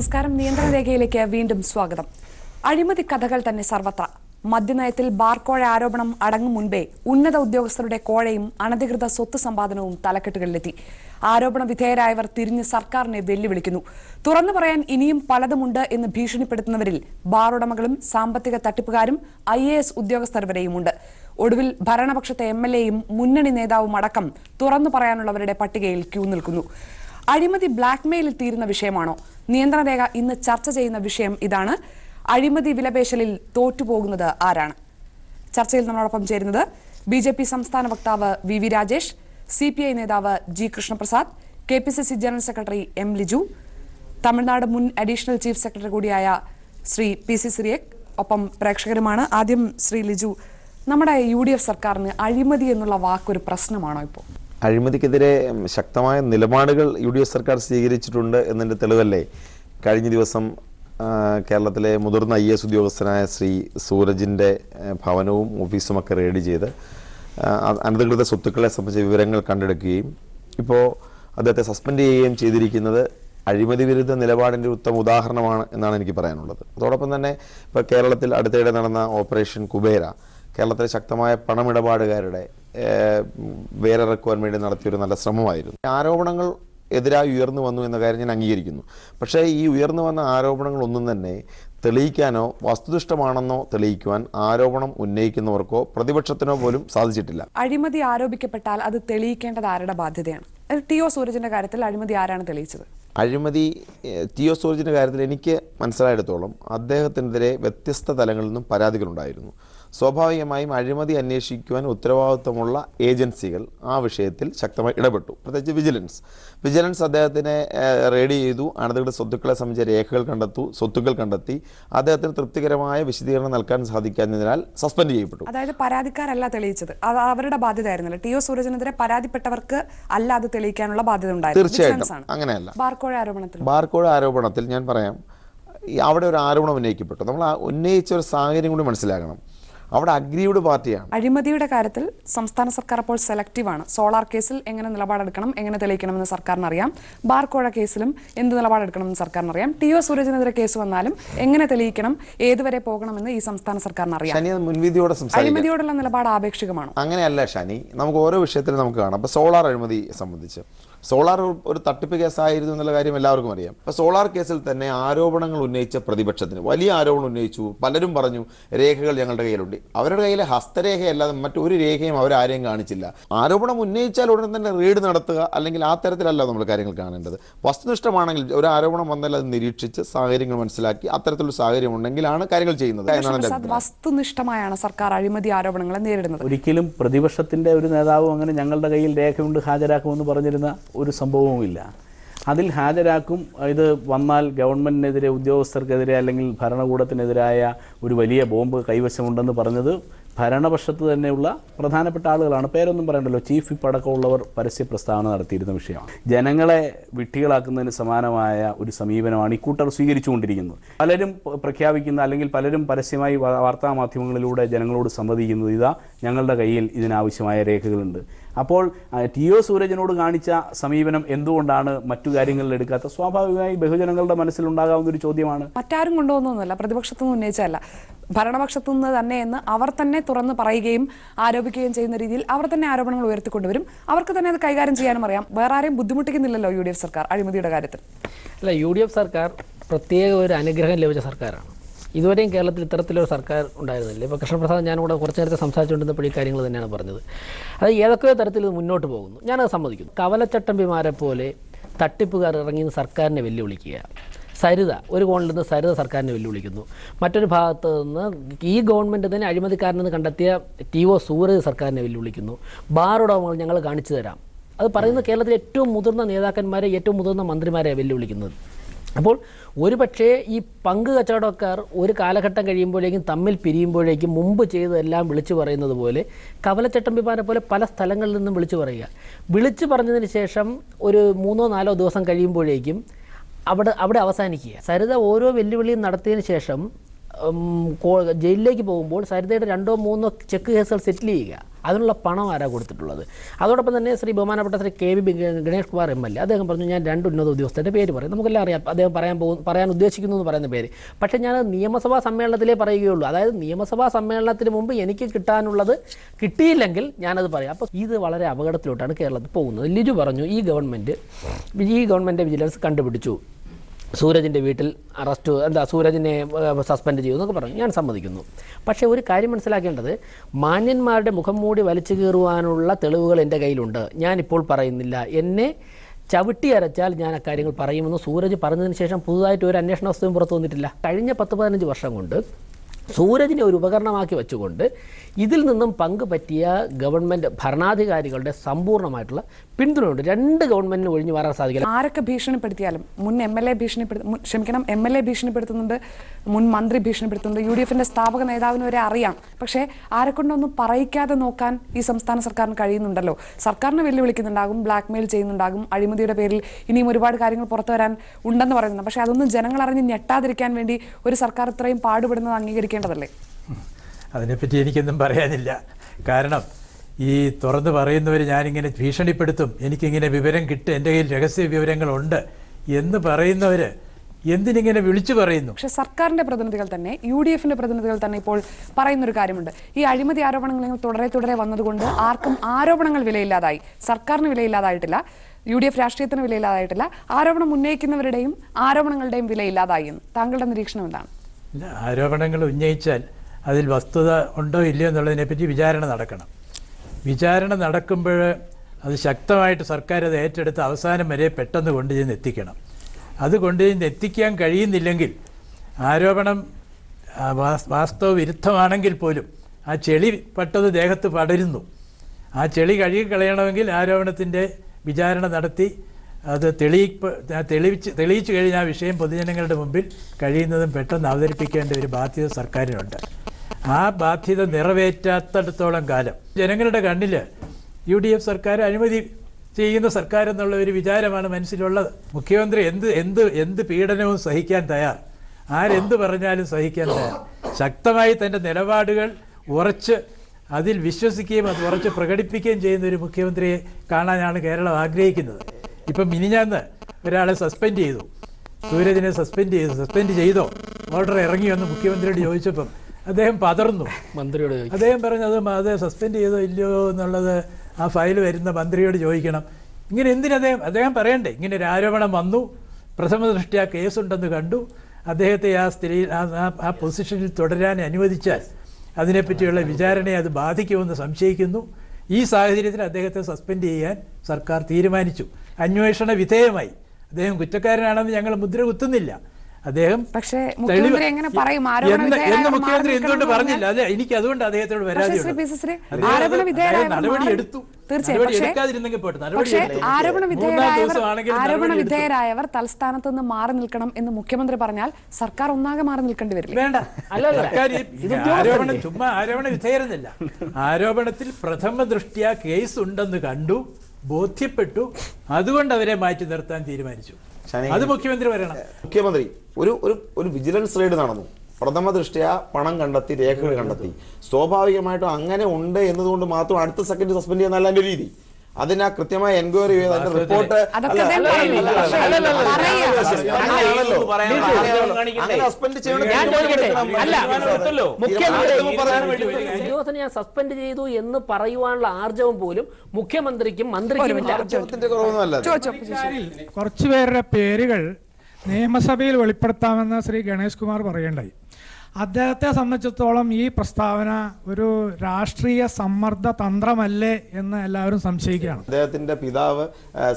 നമസ്കാരം. നിയന്ത്രണ രേഖയിലേക്ക് വീണ്ടും സ്വാഗതം. അഴിമതി കഥകൾ തന്നെ സർവത്ര മദ്യനയത്തിൽ ബാർക്കോഴ ആരോപണം അടങ്ങും മുൻപേ ഉന്നത ഉദ്യോഗസ്ഥരുടെ കോഴയും അനധികൃത സ്വത്ത് സമ്പാദനവും തലക്കെട്ടുകളിലെത്തി. ആരോപണ വിധേയരായവർ തിരിഞ്ഞ് സർക്കാരിനെ വെല്ലുവിളിക്കുന്നു. തുറന്നു പറയാൻ ഇനിയും പലതുമുണ്ട് എന്ന് ഭീഷണിപ്പെടുത്തുന്നവരിൽ ബാർ ഉടമകളും സാമ്പത്തിക തട്ടിപ്പുകാരും ഐ എ എസ് ഉദ്യോഗസ്ഥർ വരെയുമുണ്ട്. ഒടുവിൽ ഭരണപക്ഷത്തെ എം എൽ എയും മുന്നണി നേതാവും അടക്കം തുറന്നു പറയാനുള്ളവരുടെ പട്ടികയിൽ ക്യൂ നിൽക്കുന്നു. അഴിമതി ബ്ലാക്ക്മെയിലിൽ തീരുന്ന വിഷയമാണോ? നിയന്ത്രണ രേഖ ഇന്ന് ചർച്ച ചെയ്യുന്ന വിഷയം ഇതാണ്. അഴിമതി വിലപേശലിൽ തോറ്റുപോകുന്നത് ആരാണ്? ചർച്ചയിൽ നമ്മളോടൊപ്പം ചേരുന്നത് ബി ജെ പി സംസ്ഥാന വക്താവ് V V Rajesh C P I നേതാവ് G Krishnaprasad K P C C general secretary M Liju Tamil Nadu മുൻ അഡീഷണൽ ചീഫ് സെക്രട്ടറി കൂടിയായ ശ്രീ പി സി സിറിയക് ഒപ്പം പ്രേക്ഷകരുമാണ്. ആദ്യം ശ്രീ ലിജു നമ്മുടെ യു ഡി എഫ് സർക്കാരിന് അഴിമതി എന്നുള്ള വാക്കൊരു പ്രശ്നമാണോ ഇപ്പോൾ? അഴിമതിക്കെതിരെ ശക്തമായ നിലപാടുകൾ യു ഡി എഫ് സർക്കാർ സ്വീകരിച്ചിട്ടുണ്ട് എന്നതിന്റെ തെളിവല്ലേ? കഴിഞ്ഞ ദിവസം കേരളത്തിലെ മുതിർന്ന ഐ എസ് ഉദ്യോഗസ്ഥനായ ശ്രീ സൂരജിന്റെ ഭവനവും ഓഫീസുമൊക്കെ റെയ്ഡ് ചെയ്ത് അനധികൃത സ്വത്തുക്കളെ സംബന്ധിച്ച വിവരങ്ങൾ കണ്ടെടുക്കുകയും ഇപ്പോൾ അദ്ദേഹത്തെ സസ്പെൻഡ് ചെയ്യുകയും ചെയ്തിരിക്കുന്നത് അഴിമതി വിരുദ്ധ നിലപാടിന്റെ ഉത്തമ ഉദാഹരണമാണ് എന്നാണ് എനിക്ക് പറയാനുള്ളത്. അതോടൊപ്പം തന്നെ ഇപ്പോൾ കേരളത്തിൽ അടുത്തിടെ നടന്ന ഓപ്പറേഷൻ കുബേര കേരളത്തിലെ ശക്തമായ പണമിടപാടുകാരുടെ വേറെ വേരിറക്കുവാൻ വേണ്ടി നടത്തിയൊരു നല്ല ശ്രമമായിരുന്നു. ആരോപണങ്ങൾ എതിരായി ഉയർന്നു വന്നു എന്ന കാര്യം ഞാൻ അംഗീകരിക്കുന്നു. പക്ഷേ ഈ ഉയർന്നു വന്ന ആരോപണങ്ങളൊന്നും തന്നെ തെളിയിക്കാനോ വസ്തുനിഷ്ഠമാണെന്നോ തെളിയിക്കുവാൻ ആരോപണം ഉന്നയിക്കുന്നവർക്കോ പ്രതിപക്ഷത്തിനോ പോലും സാധിച്ചിട്ടില്ല. അഴിമതി ആരോപിക്കപ്പെട്ടാൽ അത് തെളിയിക്കേണ്ടത് ആരുടെ ബാധ്യതയാണ്? ടി ഒ സൂരജിന്റെ കാര്യത്തിൽ അഴിമതി ആരാണ് തെളിയിച്ചത്? അഴിമതി ടി ഒ സൂരജിന്റെ കാര്യത്തിൽ എനിക്ക് മനസ്സിലായിടത്തോളം അദ്ദേഹത്തിനെതിരെ വ്യത്യസ്ത തലങ്ങളിൽ നിന്നും പരാതികളുണ്ടായിരുന്നു. സ്വാഭാവികമായും അഴിമതി അന്വേഷിക്കുവാൻ ഉത്തരവാദിത്വമുള്ള ഏജൻസികൾ ആ വിഷയത്തിൽ ശക്തമായി ഇടപെട്ടു. പ്രത്യേകിച്ച് വിജിലൻസ്. വിജിലൻസ് അദ്ദേഹത്തിനെ റെയ്ഡ് ചെയ്തു. അനധികൃത സ്വത്തുക്കളെ സംബന്ധിച്ച രേഖകൾ കണ്ടെത്തു. സ്വത്തുക്കൾ കണ്ടെത്തി. അദ്ദേഹത്തിന് തൃപ്തികരമായ വിശദീകരണം നൽകാൻ സാധിക്കാത്തതിനാൽ സസ്പെൻഡ് ചെയ്യപ്പെട്ടു. അതായത് പരാതിക്കാരല്ല തെളിയിച്ചത്. അത് അവരുടെ ബാധ്യതയായിരുന്നല്ലോ. ടി ഒ സൂരജിനെതിരെ പരാതിപ്പെട്ടവർക്ക് അല്ല അത് തെളിയിക്കാനുള്ള ബാധ്യത ഉണ്ടായിരുന്നു. തീർച്ചയായിട്ടും. അങ്ങനെയല്ല. ബാർക്കോഴ ആരോപണത്തിൽ ബാർക്കോഴ ആരോപണത്തിൽ ഞാൻ പറയാം അവിടെ ഒരു ആരോപണം ഉന്നയിക്കപ്പെട്ടു. നമ്മൾ ഉന്നയിച്ച ഒരു സാഹചര്യം കൂടി മനസ്സിലാക്കണം. അവിടെ അഗ്രീവ്ഡ് പാർട്ടിയാണ്. അഴിമതിയുടെ കാര്യത്തിൽ സംസ്ഥാന സർക്കാർ അപ്പോൾ സെലക്റ്റീവാണ് സോളാർ കേസിൽ എങ്ങനെ നിലപാടെടുക്കണം എങ്ങനെ തെളിയിക്കണമെന്ന് സർക്കാരിന് അറിയാം ബാർക്കോഴ കേസിലും എന്ത് നിലപാടെടുക്കണമെന്ന് സർക്കാരിന് അറിയാം ടി ഒ സൂരജിനെതിരെ കേസ് വന്നാലും എങ്ങനെ തെളിയിക്കണം ഏതുവരെ പോകണമെന്ന് ഈ സംസ്ഥാന സർക്കാരിന് അറിയാം മുൻവിധിയോടെ അഴിമതിയോടുള്ള നിലപാട് ആപേക്ഷികമാണ്? അങ്ങനെയല്ല ഷനി നമുക്ക് ഓരോ വിഷയത്തിലും നമുക്ക് കാണാം. അപ്പോൾ സോളാർ അഴിമതി സംബന്ധിച്ച്. സോളാർ ഒരു- തട്ടിപ്പ് കേസായിരുന്നു എന്നുള്ള കാര്യം എല്ലാവർക്കും അറിയാം. അപ്പോൾ സോളാർ കേസിൽ തന്നെ ആരോപണങ്ങൾ ഉന്നയിച്ച പ്രതിപക്ഷത്തിന് വലിയ ആരോപണം ഉന്നയിച്ചു. പലരും പറഞ്ഞു രേഖകൾ ഞങ്ങളുടെ കയ്യിലുണ്ട്. അവരുടെ കയ്യിലെ ഹസ്തരേഖയല്ലാതെ മറ്റൊരു രേഖയും അവരാരെയും കാണിച്ചില്ല. ആരോപണം ഉന്നയിച്ചാൽ ഉടൻ തന്നെ റെയ്ഡ് നടത്തുക അല്ലെങ്കിൽ ആ തരത്തിലല്ല നമ്മൾ കാര്യങ്ങൾ കാണേണ്ടത്. വസ്തുനിഷ്ഠമാണെങ്കിൽ ഒരു ആരോപണം വന്നാൽ അത് നിരീക്ഷിച്ച് സാഹചര്യങ്ങൾ മനസ്സിലാക്കി അത്തരത്തിലൊരു സാഹചര്യം ഉണ്ടെങ്കിലാണ് കാര്യങ്ങൾ ചെയ്യുന്നത്. വസ്തുനിഷ്ഠമായാണ് സർക്കാർ അഴിമതി ആരോപണങ്ങളെ നേരിടുന്നത്. ഒരിക്കലും പ്രതിപക്ഷത്തിന്റെ ഒരു നേതാവും അങ്ങനെ ഞങ്ങളുടെ കയ്യിൽ രേഖയുണ്ട് ഹാജരാക്കുമെന്ന് പറഞ്ഞിരുന്ന ഒരു സംഭവവുമില്ല. അതിൽ ഹാജരാക്കും ഇത് വന്നാൽ ഗവൺമെന്റിനെതിരെ ഉദ്യോഗസ്ഥർക്കെതിരെ അല്ലെങ്കിൽ ഭരണകൂടത്തിനെതിരായ ഒരു വലിയ ബോംബ് കൈവശമുണ്ടെന്ന് പറഞ്ഞത് ഭരണപക്ഷത്ത് തന്നെയുള്ള പ്രധാനപ്പെട്ട ആളുകളാണ്. പേരൊന്നും പറയണ്ടല്ലോ ചീഫ് വിപ്പ് അടക്കമുള്ളവർ പരസ്യ പ്രസ്താവന നടത്തിയിരുന്ന വിഷയമാണ്. ജനങ്ങളെ വിട്ടികളാക്കുന്നതിന് സമാനമായ ഒരു സമീപനമാണ് ഇക്കൂട്ടർ സ്വീകരിച്ചുകൊണ്ടിരിക്കുന്നത്. പലരും പ്രഖ്യാപിക്കുന്ന അല്ലെങ്കിൽ പലരും പരസ്യമായി വാർത്താ മാധ്യമങ്ങളിലൂടെ ജനങ്ങളോട് സംവദിക്കുന്നത് ഇതാ ഞങ്ങളുടെ കയ്യിൽ ഇതിനാവശ്യമായ രേഖകളുണ്ട്. അപ്പോൾ ടി ഒ സൂരജിനോട് കാണിച്ച സമീപനം എന്തുകൊണ്ടാണ് മറ്റു കാര്യങ്ങളിൽ എടുക്കാത്ത? സ്വാഭാവികമായി ബഹുജനങ്ങളുടെ മനസ്സിൽ ഉണ്ടാകാവുന്ന ഒരു ചോദ്യമാണ്. മറ്റാരും കൊണ്ടുവന്നൊന്നുമല്ല പ്രതിപക്ഷത്തു നിന്ന് ഉന്നയിച്ചതല്ല. ഭരണപക്ഷത്തു നിന്ന് തന്നെ എന്ന് അവർ തന്നെ തുറന്ന് പറയുകയും ആരോപിക്കുകയും ചെയ്യുന്ന രീതിയിൽ അവർ തന്നെ ആരോപണങ്ങൾ ഉയർത്തിക്കൊണ്ടുവരും. അവർക്ക് തന്നെ അത് കൈകാര്യം ചെയ്യാനും അറിയാം. വേറെ ആരെയും ബുദ്ധിമുട്ടിക്കുന്നില്ലല്ലോ യു ഡി എഫ് സർക്കാർ അഴിമതിയുടെ കാര്യത്തിൽ. അല്ല യു ഡി എഫ് സർക്കാർ പ്രത്യേക ഒരു അനുഗ്രഹം ലഭിച്ച സർക്കാരാണ്. ഇതുവരെയും കേരളത്തിൽ ഇത്തരത്തിലൊരു സർക്കാർ ഉണ്ടായിരുന്നില്ല. ഇപ്പോൾ കൃഷ്ണപ്രസാദ് ഞാനിവിടെ കുറച്ച് നേരത്തെ സംസാരിച്ചുകൊണ്ടിരുന്നപ്പോൾ ഈ കാര്യങ്ങൾ തന്നെയാണ് പറഞ്ഞത്. അത് ഏതൊക്കെയോ തരത്തിൽ ഇത് മുന്നോട്ട് പോകുന്നു? ഞാനത് സമ്മതിക്കുന്നു. കവലച്ചട്ടമ്പിമാരെ പോലെ തട്ടിപ്പുകാർ ഇറങ്ങി സർക്കാരിനെ വെല്ലുവിളിക്കുക. സരിത ഒരു കോണിൽ നിന്ന് സരിത സർക്കാരിനെ വെല്ലുവിളിക്കുന്നു. മറ്റൊരു ഭാഗത്ത് നിന്ന് ഈ ഗവൺമെന്റ് തന്നെ അഴിമതിക്കാരനെന്ന് കണ്ടെത്തിയ ടി ഒ സൂരജ് സർക്കാരിനെ വെല്ലുവിളിക്കുന്നു. ബാറുടമകൾ ഞങ്ങൾ കാണിച്ചു തരാം. അത് പറയുന്നത് കേരളത്തിലെ ഏറ്റവും മുതിർന്ന നേതാക്കന്മാരെ ഏറ്റവും മുതിർന്ന മന്ത്രിമാരെ വെല്ലുവിളിക്കുന്നത്. അപ്പോൾ ഒരുപക്ഷേ ഈ പങ്ക് കച്ചവടക്കാർ ഒരു കാലഘട്ടം കഴിയുമ്പോഴേക്കും തമ്മിൽ പിരിയുമ്പോഴേക്കും മുമ്പ് ചെയ്തതെല്ലാം വിളിച്ചു പറയുന്നത് പോലെ കവലച്ചട്ടമ്പിമാരെ പോലെ പല സ്ഥലങ്ങളിൽ നിന്നും വിളിച്ചു പറയുക. വിളിച്ചു പറഞ്ഞതിന് ശേഷം ഒരു മൂന്നോ നാലോ ദിവസം കഴിയുമ്പോഴേക്കും അവിടെ അവിടെ അവസാനിക്കുക. സരിത ഓരോ വെല്ലുവിളിയും നടത്തിയതിന് ശേഷം ജയിലിലേക്ക് പോകുമ്പോൾ സരിതയുടെ രണ്ടോ മൂന്നോ ചെക്ക് കേസുകൾ സെറ്റിൽ ചെയ്യുക. അതിനുള്ള പണം ആരാ കൊടുത്തിട്ടുള്ളത്? അതോടൊപ്പം തന്നെ ശ്രീ ബഹുമാനപ്പെട്ട Shri K V Ganesh Kumar M L A. അദ്ദേഹം പറഞ്ഞു ഞാൻ രണ്ട് ഉന്നത ഉദ്യോഗസ്ഥരുടെ പേര് പറയും. നമുക്കെല്ലാം അറിയാം. അദ്ദേഹം പറയാൻ പോകും പറയാൻ ഉദ്ദേശിക്കുന്നു എന്ന് പറയുന്ന പേര്. പക്ഷേ ഞാൻ നിയമസഭാ സമ്മേളനത്തിലേ പറയുകയുള്ളൂ. അതായത് നിയമസഭാ സമ്മേളനത്തിന് മുമ്പ് എനിക്ക് കിട്ടാനുള്ളത് കിട്ടിയില്ലെങ്കിൽ ഞാനത് പറയാം. അപ്പോൾ ഇത് വളരെ അപകടത്തിലോട്ടാണ് കേരളത്തിൽ പോകുന്നത്. ലിജു പറഞ്ഞു ഈ ഗവൺമെന്റ് ഈ ഗവൺമെന്റ് വിജിലൻസ് കണ്ടുപിടിച്ചു. സൂരജിന്റെ വീട്ടിൽ അറസ്റ്റ് എന്താ സൂരജിനെ സസ്പെൻഡ് ചെയ്തു എന്നൊക്കെ പറഞ്ഞു. ഞാൻ സമ്മതിക്കുന്നു. പക്ഷേ ഒരു കാര്യം മനസ്സിലാക്കേണ്ടത് മാന്യന്മാരുടെ മുഖം മൂടി വലിച്ചു കീറുവാനുള്ള തെളിവുകൾ എന്റെ കയ്യിലുണ്ട്. ഞാനിപ്പോൾ പറയുന്നില്ല. എന്നെ ചവിട്ടി അരച്ചാൽ ഞാൻ അക്കാര്യങ്ങൾ പറയുമെന്ന് സൂരജ് പറഞ്ഞതിന് ശേഷം പുതുതായിട്ട് ഒരു അന്വേഷണ വസ്തുവും പുറത്തു വന്നിട്ടില്ല. കഴിഞ്ഞ പത്ത് പതിനഞ്ച് വർഷം കൊണ്ട് സൂരജിനെ ഒരു ഉപകരണമാക്കി വെച്ചുകൊണ്ട് ഇതിൽ നിന്നും പങ്ക് പറ്റിയ ഗവൺമെന്റ് ഭരണാധികാരികളുടെ സമ്പൂർണമായിട്ടുള്ള പിന്തുണയുണ്ട്. രണ്ട് ഗവൺമെന്റിന് ഒഴിഞ്ഞു മാറാൻ സാധിക്കില്ല. ആരൊക്കെ ഭീഷണിപ്പെടുത്തിയാലും മുൻ എം എൽ എ ഭീഷണിപ്പെടുത്ത ക്ഷമിക്കണം എം എൽ എ ഭീഷണിപ്പെടുത്തുന്നുണ്ട് മുൻ മന്ത്രി ഭീഷണിപ്പെടുത്തുന്നുണ്ട് യു ഡി എഫിന്റെ സ്ഥാപക നേതാവിന് വരെ അറിയാം. പക്ഷേ ആരെ കൊണ്ടൊന്നും പറയിക്കാതെ നോക്കാൻ ഈ സംസ്ഥാന സർക്കാരിന് കഴിയുന്നുണ്ടല്ലോ. സർക്കാരിനെ വെല്ലുവിളിക്കുന്നുണ്ടാകും ബ്ലാക്ക് മെയിൽ ചെയ്യുന്നുണ്ടാകും അഴിമതിയുടെ പേരിൽ ഇനിയും ഒരുപാട് കാര്യങ്ങൾ പുറത്തു വരാൻ ഉണ്ടെന്ന് പറയുന്നുണ്ട്. പക്ഷേ അതൊന്നും ജനങ്ങൾ അറിഞ്ഞ് ഞെട്ടാതിരിക്കാൻ വേണ്ടി ഒരു സർക്കാർ ഇത്രയും പാടുപെടുന്നത് അംഗീകരിക്കേണ്ടതല്ലേ? അതിനെപ്പറ്റി എനിക്കൊന്നും പറയാനില്ല. കാരണം ഈ തുറന്ന് പറയുന്നവർ ഞാനിങ്ങനെ ഭീഷണിപ്പെടുത്തും എനിക്കിങ്ങനെ വിവരം കിട്ടും എന്റെ കയ്യിൽ രഹസ്യ വിവരങ്ങളുണ്ട് എന്ന് പറയുന്നവർ എന്തിനിങ്ങനെ വിളിച്ചു പറയുന്നു? പക്ഷെ സർക്കാരിന്റെ പ്രതിനിധികൾ തന്നെ യു ഡി എഫിന്റെ പ്രതിനിധികൾ തന്നെ ഇപ്പോൾ പറയുന്ന ഒരു കാര്യമുണ്ട്. ഈ അഴിമതി ആരോപണങ്ങൾ ഇങ്ങനെ തുടരെ തുടരെ വന്നതുകൊണ്ട് ആർക്കും ആരോപണങ്ങൾ വിലയില്ലാതായി. സർക്കാരിന് വിലയില്ലാതായിട്ടില്ല യു ഡി എഫ് രാഷ്ട്രീയത്തിന് വിലയില്ലാതായിട്ടില്ല ആരോപണം ഉന്നയിക്കുന്നവരുടെയും ആരോപണങ്ങളുടെയും വിലയില്ലാതായി താങ്കളുടെ നിരീക്ഷണം എന്താണ്? ആരോപണങ്ങൾ ഉന്നയിച്ചാൽ അതിൽ വസ്തുത ഉണ്ടോ ഇല്ലയോ എന്നുള്ളതിനെപ്പറ്റി വിചാരണ നടക്കണം. വിചാരണ നടക്കുമ്പോൾ അത് ശക്തമായിട്ട് സർക്കാർ അത് ഏറ്റെടുത്ത് അവസാനം വരെ പെട്ടെന്ന് കൊണ്ടുചെന്ന് എത്തിക്കണം. അത് കൊണ്ടുചെന്ന് എത്തിക്കാൻ കഴിയുന്നില്ലെങ്കിൽ ആരോപണം വാസ്തവ വിരുദ്ധമാണെങ്കിൽ പോലും ആ ചെളി പട്ടത് ദേഹത്ത് പടരുന്നു. ആ ചെളി കഴുകി കളയണമെങ്കിൽ ആരോപണത്തിന്റെ വിചാരണ നടത്തി അത് തെളിയിപ്പ് തെളിയിച്ച് തെളിയിച്ചു കഴിഞ്ഞാൽ വിഷയം പൊതുജനങ്ങളുടെ മുമ്പിൽ കഴിയുന്നതും പെട്ടെന്ന് അവതരിപ്പിക്കേണ്ട ഒരു ബാധ്യത സർക്കാരിനുണ്ട്. ആ ബാധ്യത നിറവേറ്റാത്തടത്തോളം കാലം ജനങ്ങളുടെ കണ്ണിൽ യു ഡി എഫ് സർക്കാർ അനുമതി ചെയ്യുന്ന സർക്കാർ എന്നുള്ള ഒരു വിചാരമാണ് മനസ്സിലുള്ളത്. മുഖ്യമന്ത്രി എന്ത് എന്ത് എന്ത് പീഡനവും സഹിക്കാൻ തയ്യാർ? ആരെന്ത് പറഞ്ഞാലും സഹിക്കാൻ തയ്യാർ? ശക്തമായി തന്റെ നിലപാടുകൾ ഉറച്ച് അതിൽ വിശ്വസിക്കുകയും അത് ഉറച്ച് പ്രകടിപ്പിക്കുകയും ചെയ്യുന്ന ഒരു മുഖ്യമന്ത്രിയെ കാണാനാണ് കേരളം ആഗ്രഹിക്കുന്നത്. ഇപ്പം മിനിഞ്ഞാന്ന് ഒരാളെ സസ്പെൻഡ് ചെയ്തു. സൂരജിനെ സസ്പെൻഡ് ചെയ്തു. സസ്പെൻഡ് ചെയ്തോ? ഓർഡർ ഇറങ്ങി വന്ന് മുഖ്യമന്ത്രിയോട് ചോദിച്ചപ്പം അദ്ദേഹം പതർന്നു മന്ത്രിയോട് അദ്ദേഹം പറഞ്ഞത് അത് സസ്പെൻഡ് ചെയ്തോ ഇല്ലയോ എന്നുള്ളത് ആ ഫയൽ വരുന്ന മന്ത്രിയോട് ചോദിക്കണം. ഇങ്ങനെ എന്തിനു അദ്ദേഹം അദ്ദേഹം പറയണ്ടേ ഇങ്ങനെ ഒരു ആരോപണം വന്നു. പ്രഥമ ദൃഷ്ടിയാ കേസുണ്ടെന്ന് കണ്ടു. അദ്ദേഹത്തെ ആ ആ- ആ പൊസിഷനിൽ തുടരാൻ അനുവദിച്ചാൽ അതിനെപ്പറ്റിയുള്ള വിചാരണയെ അത് ബാധിക്കുമെന്ന് സംശയിക്കുന്നു. ഈ സാഹചര്യത്തിൽ അദ്ദേഹത്തെ സസ്പെൻഡ് ചെയ്യാൻ സർക്കാർ തീരുമാനിച്ചു. അന്വേഷണ വിധേയമായി. അദ്ദേഹം കുറ്റക്കാരനാണെന്ന് ഞങ്ങൾ മുദ്ര കുത്തുന്നില്ല. അദ്ദേഹം പക്ഷേ മുഖ്യമന്ത്രി എങ്ങനെ പറയും? എന്ന് എന്ന് മുഖ്യമന്ത്രി എന്തുകൊണ്ട് പറഞ്ഞില്ല? അതെ എനിക്ക് അതുകൊണ്ട് അദ്ദേഹത്തോട് ആരോപണ വിധേയരായവർ തൽസ്ഥാനത്ത് നിന്ന് മാറി നിൽക്കണം എന്ന് മുഖ്യമന്ത്രി പറഞ്ഞാൽ സർക്കാർ ഒന്നാകെ മാറി നിൽക്കേണ്ടി വരില്ല? വേണ്ട. ആരോപണം ചുമ്മാ ആരോപണ വിധേയരുന്നില്ല ആരോപണത്തിൽ പ്രഥമ ദൃഷ്ടിയ കേസ് ഉണ്ടെന്ന് കണ്ടു. ബോധ്യപ്പെട്ടു. അതുകൊണ്ട് അവരെ മാറ്റി നിർത്താൻ തീരുമാനിച്ചു. അത് മുഖ്യമന്ത്രി വരണം മുഖ്യമന്ത്രി ഒരു ഒരു ഒരു വിജിലൻസ് റെയ്ഡ് നടന്നു. പ്രഥമ ദൃഷ്ടിയാ പണം കണ്ടെത്തി രേഖകൾ കണ്ടെത്തി. സ്വാഭാവികമായിട്ടും അങ്ങനെ ഉണ്ട് എന്നതുകൊണ്ട് മാത്രം അടുത്ത സെക്കൻഡ് സസ്പെൻഡ് ചെയ്യാൻ നല്ല രീതി അതിന് ആ കൃത്യമായ എൻക്വയറി ചെയ്ത് അതിന്റെ റിപ്പോർട്ട്? അങ്ങനെ സസ്പെൻഡ് ചെയ്യണം. ഞാൻ അല്ല. എടുത്തല്ലോ. മുഖ്യമന്ത്രി പറയാൻ വേണ്ടി ഉദ്യോഗസ്ഥനെ ഞാൻ സസ്പെൻഡ് ചെയ്തു എന്ന് പറയുവാനുള്ള ആർജവം പോലും മുഖ്യമന്ത്രിക്കും മന്ത്രിക്കും കുറച്ചുപേരുടെ പേരുകൾ നിയമസഭയിൽ വെളിപ്പെടുത്താമെന്ന് ശ്രീ ഗണേഷ് കുമാർ പറയേണ്ടായി അദ്ദേഹത്തെ സംബന്ധിച്ചിടത്തോളം ഈ പ്രസ്താവന ഒരു രാഷ്ട്രീയ സമ്മർദ്ദ തന്ത്രമല്ലേ എന്ന് എല്ലാവരും സംശയിക്കുകയാണ്. അദ്ദേഹത്തിന്റെ പിതാവ്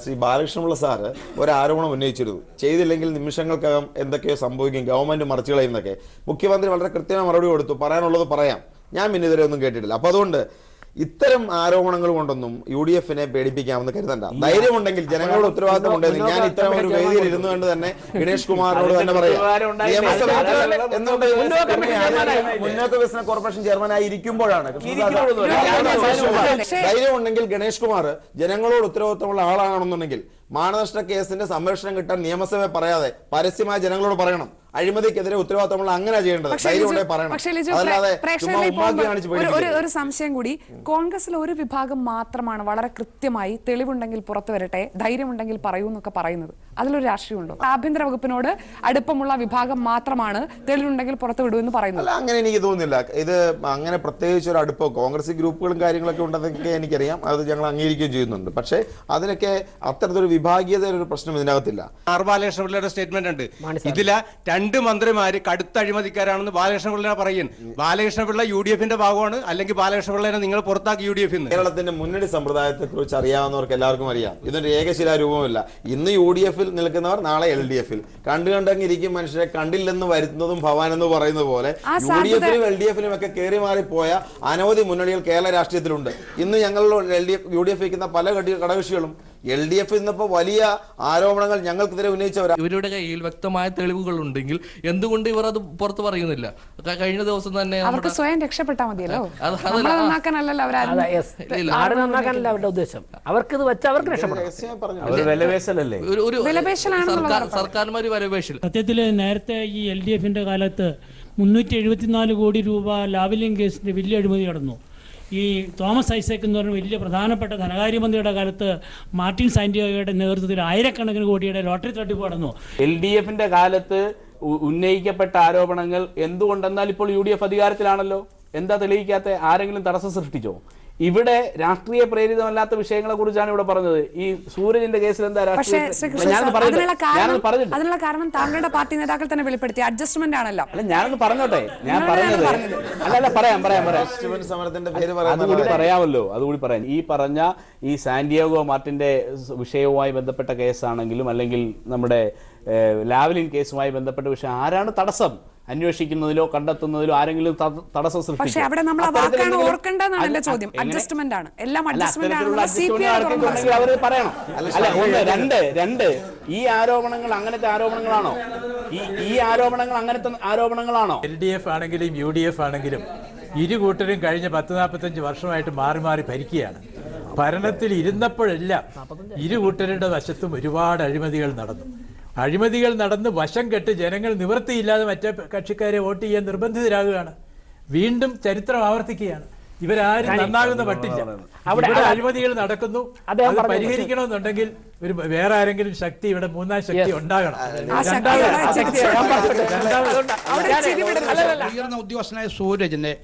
ശ്രീ ബാലകൃഷ്ണപിള്ള സാറ് ഒരു ആരോപണം ഉന്നയിച്ചിരുന്നു. ചെയ്തില്ലെങ്കിൽ നിമിഷങ്ങൾക്കകം എന്തൊക്കെയോ സംഭവിക്കും ഗവൺമെന്റ് മറിച്ചു കളയുന്നൊക്കെ മുഖ്യമന്ത്രി വളരെ കൃത്യമായ മറുപടി കൊടുത്തു പറയാനുള്ളത് പറയാം. ഞാൻ പിന്നെ ഇതുവരെ ഒന്നും കേട്ടിട്ടില്ല. അപ്പോൾ അതുകൊണ്ട് ഇത്തരം ആരോപണങ്ങൾ കൊണ്ടൊന്നും യു ഡി എഫിനെ പേടിപ്പിക്കാമെന്ന് കരുതണ്ട. ധൈര്യമുണ്ടെങ്കിൽ ജനങ്ങളുടെ ഉത്തരവാദിത്തം ഉണ്ടെങ്കിൽ ഞാൻ ഇത്തരം ഒരു വേദിയിൽ ഇരുന്നു കൊണ്ട് തന്നെ ഗണേഷ് കുമാറിനോട് തന്നെ പറയാം. മുന്നോക്ക വികസന കോർപ്പറേഷൻ ചെയർമാനായി ഇരിക്കുമ്പോഴാണ് ധൈര്യമുണ്ടെങ്കിൽ ഗണേഷ് കുമാർ ജനങ്ങളോട് ഉത്തരവാദിത്തമുള്ള ആളാണെന്നുണ്ടെങ്കിൽ മാനനഷ്ട കേസിന്റെ സംരക്ഷണം കിട്ടാൻ നിയമസഭയെ പറയാതെ പരസ്യമായി ജനങ്ങളോട് പറയണം. അഴിമതിക്കെതിരെ ഉത്തരവാദിത്തമുള്ള അങ്ങനെ ചെയ്യേണ്ടത്. ഒരു സംശയം കൂടി. കോൺഗ്രസിൽ ഒരു വിഭാഗം മാത്രമാണ് വളരെ കൃത്യമായി തെളിവുണ്ടെങ്കിൽ പുറത്തു വരട്ടെ ധൈര്യമുണ്ടെങ്കിൽ പറയൂന്നൊക്കെ പറയുന്നത്. അതിലൊരു രാഷ്ട്രീയമുണ്ടോ? ആഭ്യന്തര വകുപ്പിനോട് അടുപ്പമുള്ള വിഭാഗം മാത്രമാണ് തെളിവുണ്ടെങ്കിൽ പുറത്തു വിടുമെന്ന് എന്ന് പറയുന്നത്. അല്ല അങ്ങനെ എനിക്ക് തോന്നുന്നില്ല. ഇത് അങ്ങനെ പ്രത്യേകിച്ച് ഒരു അടുപ്പം കോൺഗ്രസ് ഗ്രൂപ്പുകളും കാര്യങ്ങളൊക്കെ ഉണ്ടെന്നൊക്കെ എനിക്കറിയാം. അത് ഞങ്ങൾ അംഗീകരിക്കുകയും ചെയ്യുന്നുണ്ട്. പക്ഷേ അതിനൊക്കെ അത്തരത്തിലൊരു വിഭാഗീയത ഒരു പ്രശ്നം ഇതിനകത്തില്ല. ആർ ബാലകൃഷ്ണ പിള്ളയുടെ സ്റ്റേറ്റ്മെന്റ് ഉണ്ട് ഇതിലെ രണ്ട് മന്ത്രിമാര് കടുത്ത അഴിമതിക്കാരാണെന്ന് ബാലകൃഷ്ണ പിള്ള പറയും ബാലകൃഷ്ണ പിള്ള യു ഡി എഫിന്റെ ഭാഗമാണ്. അല്ലെങ്കിൽ ബാലകൃഷ്ണ പിള്ളേനെ നിങ്ങൾ പുറത്താക്കി യു ഡി എഫിൽ നിന്ന്. കേരളത്തിന്റെ മുന്നണി സമ്പ്രദായത്തെ കുറിച്ച് അറിയാവുന്നവർക്ക് എല്ലാവർക്കും അറിയാം. ഇതൊരു ഏകശിലാരൂപമല്ല ഇന്ന് യു ഡി എഫിൽ നിൽക്കുന്നവർ നാളെ എൽ ഡി എഫിൽ. കണ്ടു കണ്ടങ്ങിരിക്കും മനുഷ്യരെ കണ്ടില്ലെന്ന് വരുത്തുന്നതും ഭവാൻ എന്ന് പറയുന്നത് പോലെ യു ഡി എഫിലും എൽ ഡി എഫിലും ഒക്കെ കയറി മാറിപ്പോയ അനവധി മുന്നണികൾ കേരള രാഷ്ട്രീയത്തിലുണ്ട്. ഇന്ന് ഞങ്ങൾ L D F U D F വയ്ക്കുന്ന പല ഘടക- ഘടകകക്ഷികളും എൽ ഡി എഫ് ഇന്നിപ്പോ വലിയ ആരോപണങ്ങൾ ഞങ്ങൾക്കെതിരെ ഉന്നയിച്ചവരാ. ഇവരുടെ കയ്യിൽ വ്യക്തമായ തെളിവുകൾ ഉണ്ടെങ്കിൽ എന്തുകൊണ്ട് ഇവർ അത് പുറത്ത് പറയുന്നില്ല? കഴിഞ്ഞ ദിവസം തന്നെ അവർക്ക് സ്വയം രക്ഷപ്പെട്ടാൽ മതിയല്ലോ. സത്യത്തിൽ നന്നാക്കാനല്ല അവരുടെ ഉദ്ദേശം? വെച്ച് അവർക്ക് രക്ഷപ്പെടാം. രഹസ്യം പറഞ്ഞു അവർ വിലപേശലല്ലേ? ഒരു ഒരു സർക്കാർ ഉറപ്പാണ്. സർക്കാർമാർ വിലപേശൽ സത്യത്തിൽ നേരത്തെ ഈ എൽ ഡി എഫിന്റെ കാലത്ത് മുന്നൂറ്റി എഴുപത്തിനാല് കോടി രൂപ ലാവലിംഗ് കേസിന്റെ വലിയ അഴിമതി നടന്നു. ഈ തോമസ് ഐസക് എന്ന് പറഞ്ഞ വലിയ പ്രധാനപ്പെട്ട ധനകാര്യമന്ത്രിയുടെ കാലത്ത് മാർട്ടിൻ സാന്റിയോയുടെ നേതൃത്വത്തിൽ ആയിരക്കണക്കിന് കോടിയുടെ ലോട്ടറി തട്ടിപ്പ് നടന്നു എൽ ഡി എഫിന്റെ കാലത്ത് ഉന്നയിക്കപ്പെട്ട ആരോപണങ്ങൾ എന്തുകൊണ്ടെന്നാൽ ഇപ്പോൾ യു ഡി എഫ് അധികാരത്തിലാണല്ലോ? എന്താ തെളിയിക്കാത്ത ആരെങ്കിലും തടസ്സം സൃഷ്ടിച്ചോ? ഇവിടെ രാഷ്ട്രീയ പ്രേരിതമല്ലാത്ത വിഷയങ്ങളെ കുറിച്ചാണ് ഇവിടെ പറഞ്ഞത്. ഈ സൂരജിന്റെ കേസിൽ എന്താ അതിനുള്ള കാരണം താങ്കളുടെ പാർട്ടി നേതാക്കൾ തന്നെ വെളിപ്പെടുത്തി. അഡ്ജസ്റ്റ്മെന്റ് ആണല്ലോ. അല്ല ഞാനൊന്ന് പറഞ്ഞോട്ടെ. ഞാൻ പറഞ്ഞത്. അല്ല അല്ല പറയാം പറയാം പറയാം. സമരത്തിന്റെ പേര് അതുകൂടി പറയാമല്ലോ അതുകൂടി പറയാം. ഈ പറഞ്ഞ ഈ സാന്റിയാഗോ മാർട്ടിന്റെ വിഷയവുമായി ബന്ധപ്പെട്ട കേസാണെങ്കിലും അല്ലെങ്കിൽ നമ്മുടെ ലാവലിൻ കേസുമായി ബന്ധപ്പെട്ട വിഷയം ആരാണ് തടസ്സം? അന്വേഷിക്കുന്നതിലോ കണ്ടെത്തുന്നതിലോ ആരെങ്കിലും തടസ്സം സൃഷ്ടിക്കും. അല്ല, പറയണം. ഒന്ന് രണ്ട് രണ്ട്. ഈ ആരോപണങ്ങൾ അങ്ങനത്തെ ആരോപണങ്ങളാണോ? ഈ ഈ ആരോപണങ്ങൾ അങ്ങനത്തെ ആരോപണങ്ങളാണോ? എൽ ഡി എഫ് ആണെങ്കിലും യു ഡി എഫ് ആണെങ്കിലും ഇരു കൂട്ടരും കഴിഞ്ഞ പത്ത് നാൽപ്പത്തഞ്ച് വർഷമായിട്ട് മാറി മാറി ഭരിക്കുകയാണ്. ഭരണത്തിൽ ഇരുന്നപ്പോഴെല്ലാം ഇരു കൂട്ടരുടെ വശത്തും ഒരുപാട് അഴിമതികൾ നടന്നു. അഴിമതികൾ നടന്ന് വശം കെട്ട് ജനങ്ങൾ നിവൃത്തിയില്ലാതെ മറ്റേ കക്ഷിക്കാരെ വോട്ട് ചെയ്യാൻ നിർബന്ധിതരാകുകയാണ്. വീണ്ടും ചരിത്രം ആവർത്തിക്കുകയാണ്. ഇവരാരും നന്നാകുന്ന പട്ടില്ല. അവിടെ- ഇവിടെ അഴിമതികൾ നടക്കുന്നു. അത് പരിഹരിക്കണമെന്നുണ്ടെങ്കിൽ ഒരു വേറെ ആരെങ്കിലും ശക്തി ഇവിടെ മൂന്നാം ശക്തി ഉണ്ടാകണം. ഉയർന്ന ഉദ്യോഗസ്ഥനായ സൂരജിനെ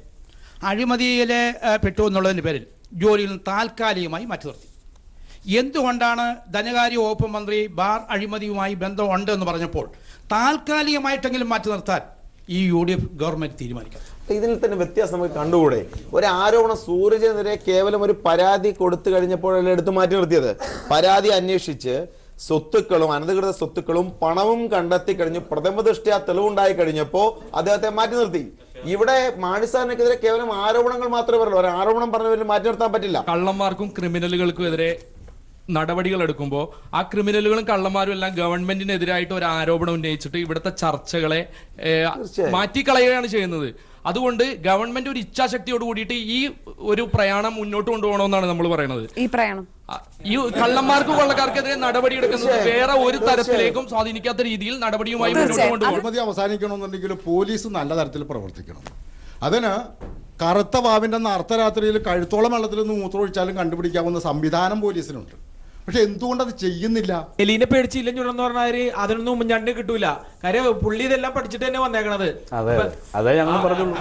അഴിമതിയിലെ പെട്ടു എന്നുള്ളതിന്റെ പേരിൽ ജോലിയിൽ താൽക്കാലികമായി മാറ്റി നിർത്തി. എന്തുകൊണ്ടാണ് ധനകാര്യ വകുപ്പ് മന്ത്രി ബാർ അഴിമതിയുമായി ബന്ധമുണ്ട് എന്ന് പറഞ്ഞപ്പോൾ താൽക്കാലികമായിട്ടെങ്കിലും മാറ്റി നിർത്താൻ ഈ യു ഡി എഫ് ഗവൺമെന്റ് തീരുമാനിക്കും? ഇതിൽ തന്നെ വ്യത്യാസം നമുക്ക് കണ്ടുകൂടെ? ഒരു ആരോപണം സൂരജിനെതിരെ കേവലം ഒരു പരാതി കൊടുത്തു കഴിഞ്ഞപ്പോഴല്ലേ എടുത്തു മാറ്റി നിർത്തിയത്? പരാതി അന്വേഷിച്ച് സ്വത്തുക്കളും അനധികൃത സ്വത്തുക്കളും പണവും കണ്ടെത്തി കഴിഞ്ഞു പ്രഥമ ദൃഷ്ടിയാ തെളിവുണ്ടായി കഴിഞ്ഞപ്പോ അദ്ദേഹത്തെ മാറ്റി നിർത്തി. ഇവിടെ മാണിസാറിനെതിരെ കേവലം ആരോപണങ്ങൾ മാത്രമേ പറയുള്ളൂ ഒരു ആരോപണം പറഞ്ഞവരിൽ മാറ്റി നിർത്താൻ പറ്റില്ല. കള്ളന്മാർക്കും ക്രിമിനലുകൾക്കും എതിരെ നടപടികൾ എടുക്കുമ്പോൾ ആ ക്രിമിനലുകളും കള്ളന്മാരും എല്ലാം ഗവൺമെന്റിനെതിരായിട്ട് ഒരു ആരോപണം ഉന്നയിച്ചിട്ട് ഇവിടുത്തെ ചർച്ചകളെ മാറ്റിക്കളയുകയാണ് ചെയ്യുന്നത്. അതുകൊണ്ട് ഗവൺമെന്റ് ഒരു ഇച്ഛാശക്തിയോട് കൂടിയിട്ട് ഈ ഒരു പ്രയാണം മുന്നോട്ട് കൊണ്ടുപോകണമെന്നാണ് നമ്മൾ പറയുന്നത്. ഈ പ്രയാണം. ഈ കള്ളന്മാർക്കും കൊള്ളക്കാർക്കെതിരെ നടപടി എടുക്കുന്നത് വേറെ ഒരു തരത്തിലേക്കും സ്വാധീനിക്കാത്ത രീതിയിൽ നടപടിയുമായി മുന്നോട്ട് അവസാനിക്കണമെന്നുണ്ടെങ്കിൽ പോലീസ് നല്ല തരത്തിൽ പ്രവർത്തിക്കണം. അതിന് കറുത്ത വാവിന്റെ അന്ന് അർദ്ധരാത്രിയിൽ കഴുത്തോളം വെള്ളത്തിൽ നിന്ന് മൂത്രമൊഴിച്ചാലും കണ്ടുപിടിക്കാവുന്ന സംവിധാനം പോലീസിനുണ്ട്. പക്ഷെ എന്തുകൊണ്ട് അത് ചെയ്യുന്നില്ല? എലീനെ പേടിച്ചില്ല ചുരന്ന് പറഞ്ഞാൽ അതിനൊന്നും ഉമ്മൻചാണ്ടിന് കിട്ടൂല. കാര്യം പുള്ളി ഇതെല്ലാം പഠിച്ചിട്ട് തന്നെ വന്നേക്കണത്. അതെ അതെ. ഞങ്ങൾ പറഞ്ഞുള്ളൂ.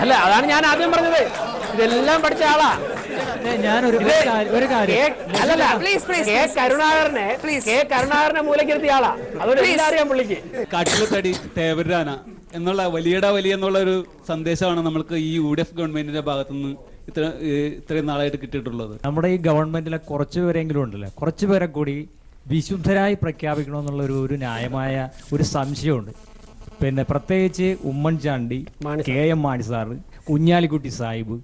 അല്ല അതാണ് ഞാൻ ആദ്യം പറഞ്ഞത്. ഇതെല്ലാം പഠിച്ച ആളാ. ഞാനൊരു ഒരു കാര്യം. അല്ലല്ല പ്ലീസ് പ്ലീസ് കെ കരുണാകരനെ. കെ കരുണാകരനെ മൂലക്കിരുത്തിയ ആളാ. അതുകൊണ്ട്. എല്ലാം അറിയാം പുള്ളിക്ക്? കാട്ടിലത്തടി തേവരാന എന്നുള്ള വലിയടാ വലിയ എന്നുള്ള ഒരു സന്ദേശമാണ് നമ്മൾക്ക് ഈ യു ഡി എഫ് ഗവൺമെന്റിന്റെ ഭാഗത്തുനിന്ന് ഇത്ര ഇത്രയും നാളായിട്ട് കിട്ടിയിട്ടുള്ളത്. നമ്മുടെ ഈ ഗവൺമെന്റിലെ കുറച്ച് പേരെങ്കിലും ഉണ്ടല്ലോ? കുറച്ച് പേരെ കൂടി വിശുദ്ധരായി പ്രഖ്യാപിക്കണമെന്നുള്ള ഒരു ഒരു ന്യായമായ ഒരു സംശയമുണ്ട്. പിന്നെ പ്രത്യേകിച്ച് Oommen Chandy K M Mani sir Kunhalikutty Sahib.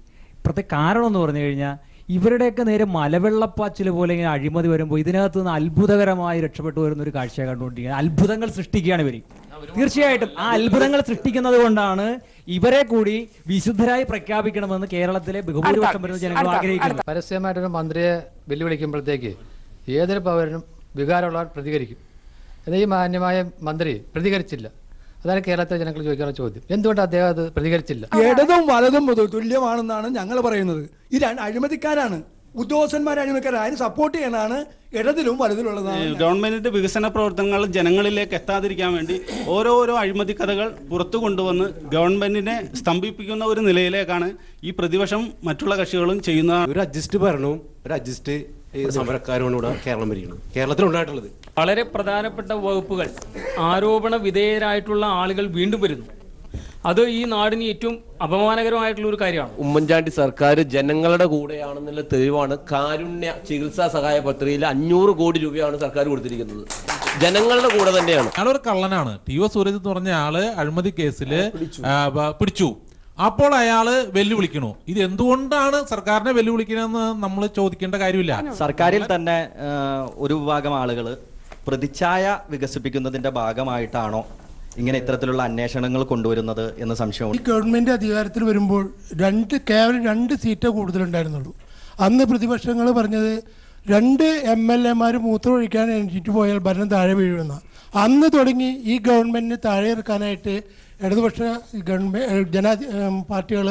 പ്രത്യേക കാരണം എന്ന് പറഞ്ഞു കഴിഞ്ഞാൽ ഇവരുടെയൊക്കെ നേരെ മലവെള്ളപ്പാച്ചിൽ പോലെ ഇങ്ങനെ അഴിമതി വരുമ്പോൾ ഇതിനകത്ത് നിന്ന് അത്ഭുതകരമായി രക്ഷപ്പെട്ടു വരുന്ന ഒരു കാഴ്ച കണ്ടുകൊണ്ടിരിക്കുന്നത് അത്ഭുതങ്ങൾ സൃഷ്ടിക്കുകയാണ് ഇവർ തീർച്ചയായിട്ടും ആ അത്ഭുതങ്ങൾ സൃഷ്ടിക്കുന്നത് കൊണ്ടാണ് ഇവരെ കൂടി വിശുദ്ധരായി പ്രഖ്യാപിക്കണമെന്ന് കേരളത്തിലെ ബഹുഭൂരിപക്ഷം വരുന്ന ജനങ്ങൾ ആഗ്രഹിക്കുന്നു. പരസ്യമായിട്ടൊരു മന്ത്രിയെ വെല്ലുവിളിക്കുമ്പോഴത്തേക്ക് ഏതൊരു പൗരനും വികാരമുള്ളവർ പ്രതികരിക്കും. എന്നാൽ ഈ മാന്യമായ മന്ത്രി പ്രതികരിച്ചില്ല. അതാണ് കേരളത്തിലെ ജനങ്ങൾ ചോദിക്കാനുള്ള ചോദ്യം. എന്തുകൊണ്ട് അദ്ദേഹം അത് പ്രതികരിച്ചില്ല? ഇടതും വലതും തുല്യമാണെന്നാണ് ഞങ്ങൾ പറയുന്നത്. ഈ അഴിമതിക്കാരാണ്. ആരും സപ്പോർട്ട് ചെയ്യാനാണ് ഇടതിലും വലുതിലുള്ളതാണ്. ഗവൺമെന്റിന്റെ വികസന പ്രവർത്തനങ്ങൾ ജനങ്ങളിലേക്ക് എത്താതിരിക്കാൻ വേണ്ടി ഓരോരോ അഴിമതി കഥകൾ പുറത്തു കൊണ്ടുവന്ന് ഗവൺമെന്റിനെ സ്തംഭിപ്പിക്കുന്ന ഒരു നിലയിലേക്കാണ് ഈ പ്രതിപക്ഷം മറ്റുള്ള കക്ഷികളും ചെയ്യുന്ന ഒരു അഡ്ജസ്റ്റ് ഭരണവും ഒരു അഡ്ജസ്റ്റ് സമരക്കാരുമാണ് ഇവിടെ കേരളം കേരളത്തിൽ കേരളത്തിലുണ്ടായിട്ടുള്ളത്. വളരെ പ്രധാനപ്പെട്ട വകുപ്പുകൾ ആരോപണ വിധേയരായിട്ടുള്ള ആളുകൾ വീണ്ടും വരുന്നു. അത് ഈ നാടിന് ഏറ്റവും അപമാനകരമായിട്ടുള്ള ഒരു കാര്യമാണ്. ഉമ്മൻചാണ്ടി സർക്കാർ ജനങ്ങളുടെ കൂടെയാണെന്നുള്ള തെളിവാണ് കാരുണ്യ ചികിത്സാ സഹായ പദ്ധതിയിൽ അഞ്ഞൂറ് കോടി രൂപയാണ് സർക്കാർ കൊടുത്തിരിക്കുന്നത്. ജനങ്ങളുടെ കൂടെ തന്നെയാണ്. അയാളൊരു കള്ളനാണ്. ടി ഒ സൂരജ് എന്ന് പറഞ്ഞ ആൾ അഴിമതി കേസിൽ പിടിച്ചു. അപ്പോൾ അയാൾ വെല്ലുവിളിക്കണു ഇത് എന്തുകൊണ്ടാണ് സർക്കാരിനെ വെല്ലുവിളിക്കണമെന്ന് നമ്മൾ ചോദിക്കേണ്ട കാര്യമില്ല. സർക്കാരിൽ തന്നെ ഒരു വിഭാഗം ആളുകൾ പ്രതിച്ഛായ വികസിപ്പിക്കുന്നതിന്റെ ഭാഗമായിട്ടാണോ ഇങ്ങനെ ഇത്തരത്തിലുള്ള അന്വേഷണങ്ങൾ കൊണ്ടുവരുന്നത് എന്ന സംശയം ഈ ഗവൺമെന്റ് അധികാരത്തിൽ വരുമ്പോൾ രണ്ട് കേവലം രണ്ട് സീറ്റേ കൂടുതലുണ്ടായിരുന്നുള്ളൂ. അന്ന് പ്രതിപക്ഷങ്ങൾ പറഞ്ഞത് രണ്ട് എം എൽ എമാർ മൂത്രമൊഴിക്കാൻ എണീറ്റ് പോയാൽ ഭരണം താഴെ വീഴുമെന്ന. അന്ന് തുടങ്ങി ഈ ഗവൺമെന്റിന് താഴെ ഇറക്കാനായിട്ട് ഇടതുപക്ഷ ഗവൺമെന്റ് ജനാ പാർട്ടികൾ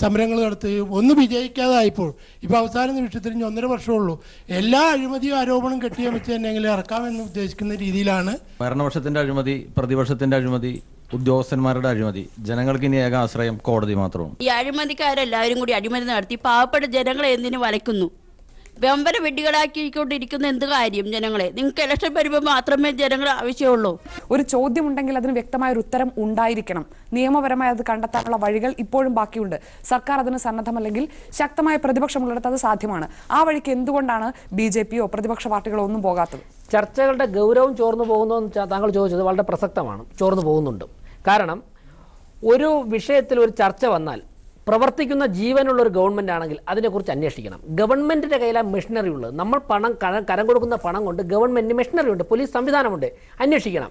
സമരങ്ങൾ നടത്തുകയും ഒന്ന് വിജയിക്കാതായപ്പോൾ ഇപ്പോൾ അവസാന നിമിഷത്തിൽ ഇനി ഒന്നര വർഷമുള്ളൂ. എല്ലാ അഴിമതിയും ആരോപണം കെട്ടിയമച്ച് തന്നെ എങ്കിലും ഇറക്കാമെന്ന് ഉദ്ദേശിക്കുന്ന രീതിയിലാണ് ഭരണപക്ഷത്തിന്റെ അഴിമതി പ്രതിപക്ഷത്തിന്റെ അഴിമതി ഉദ്യോഗസ്ഥന്മാരുടെ അഴിമതി ജനങ്ങൾക്ക് ഇനി ഏക ആശ്രയം കോടതി മാത്രമാണ്. ഈ അഴിമതിക്കാരെല്ലാവരും കൂടി അഴിമതി നടത്തി പാവപ്പെട്ട ജനങ്ങളെ എന്തിനു വലയ്ക്കുന്നു? വെമ്പര വെടികളാക്കിക്കൊണ്ടിരിക്കുന്ന എന്ത് കാര്യം ജനങ്ങളെ? നിങ്ങൾക്ക് ഇലക്ഷൻ വരുമ്പോൾ മാത്രമേ ജനങ്ങൾ ആവശ്യമുള്ളൂ. ഒരു ചോദ്യം ഉണ്ടെങ്കിൽ അതിന് വ്യക്തമായ ഒരു ഉത്തരം ഉണ്ടായിരിക്കണം. നിയമപരമായി അത് കണ്ടെത്താനുള്ള വഴികൾ ഇപ്പോഴും ബാക്കിയുണ്ട്. സർക്കാർ അതിന് സന്നദ്ധമല്ലെങ്കിൽ ശക്തമായ പ്രതിപക്ഷമുള്ളിടത്ത് അത് സാധ്യമാണ്. ആ വഴിക്ക് എന്തുകൊണ്ടാണ് ബി ജെ പിയോ പ്രതിപക്ഷ പാർട്ടികളോ ഒന്നും പോകാത്തത്? ചർച്ചകളുടെ ഗൗരവം ചോർന്നു പോകുന്നു എന്ന് താങ്കൾ ചോദിച്ചത് വളരെ പ്രസക്തമാണ്. ചോർന്നു പോകുന്നുണ്ട്. കാരണം ഒരു വിഷയത്തിൽ ഒരു ചർച്ച വന്നാൽ പ്രവർത്തിക്കുന്ന ജീവനുള്ള ഒരു ഗവൺമെന്റ് ആണെങ്കിൽ അതിനെക്കുറിച്ച് അന്വേഷിക്കണം. ഗവൺമെന്റിന്റെ കയ്യിലാണ് മെഷീനറി ഉള്ളത്. നമ്മൾ പണം കരം കൊടുക്കുന്ന പണം കൊണ്ട് ഗവൺമെന്റിന് മെഷീനറി ഉണ്ട് പോലീസ് സംവിധാനമുണ്ട്. അന്വേഷിക്കണം.